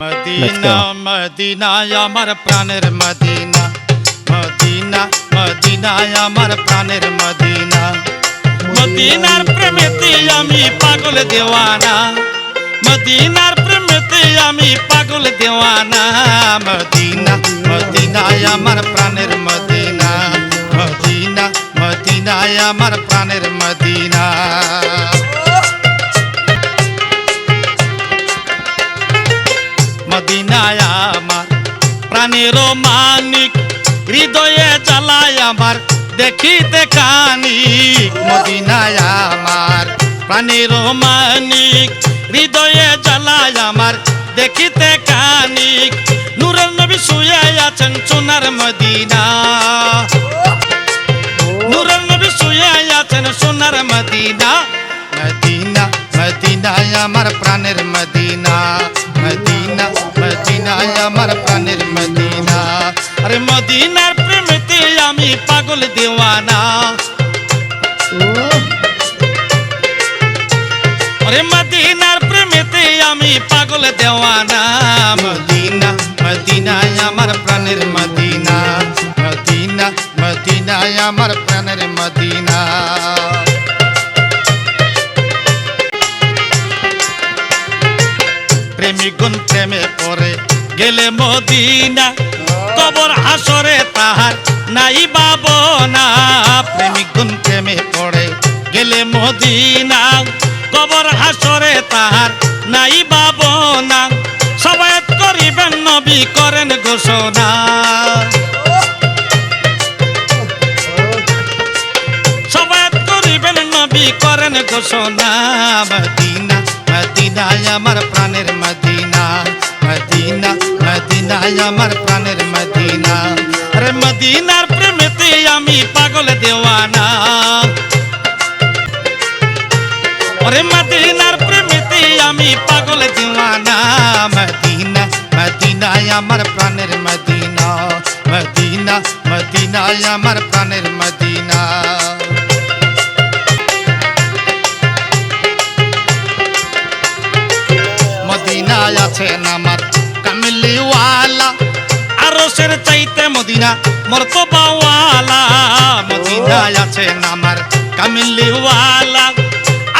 Medina মদিনায় আমার প্রাণের মদিনা মদিনা মদিনায় আমার প্রাণের মদিনা মদিনার প্রেমেতে আমি পাগল দেওয়ানা মদিনার প্রেমেতে আমি পাগল দেওয়ানা মদিনা মদিনায় আমার প্রাণের মদিনা মদিনা মদিনায় আমার প্রাণের মদিনা মদিনায় আমার প্রাণের মানিক, হৃদয়ে জ্বালায় আমার দেখিতে কানিক মদিনায় আমার প্রাণের মানিক, হৃদয়ে জ্বালায় আমার দেখিতে কানিক নূরের নবী শুয়ে আছেন সোনার মদিনা। নূরের নবী শুয়ে আছেন সোনার মদিনা মদিনা মদিনায় আমার দেওয়ানা আরে মদিনার প্রেমেতে আমি পাগল দেওয়ানা মদিনা মদিনায় আমার প্রাণের মদিনা মদিনা মদিনায় আমার প্রাণের মদিনা প্রেমিগুন প্রেমে পড়ে গেলে মদিনা কবর হাসরে তাহার নাই বাবনা প্রেমিগুন প্রেমে পড়ে গেলে মদিনা কবর হাসরে তাহার নাই বাবনা সবাই করিবেন নবী করেন ঘোষণা। সবাই করিবেন নবী করেন ঘোষণা। মদিনা মদিনায় আমার প্রাণের মদিনা। মদিনা মদিনায় আমার প্রাণের মদিনা। মদিনার প্রেমেতে আমি পাগল দেওয়ানা। ওরে মদিনার প্রেমেতে আমি পাগল দেওয়ানা। মদিনা মদিনায় আমার প্রাণের মদিনা। মদিনা মদিনায় আমার প্রাণের মদিনা। মদিনায় আছেন আমার কামিলিওয়ালা। আরশের চাইতে মদিনা মর্তবাওয়ালা মদিনায় আছেন আমার কামিলিওয়ালা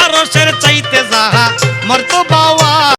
আরশের চাইতে যাহা মর্তবাওয়ালা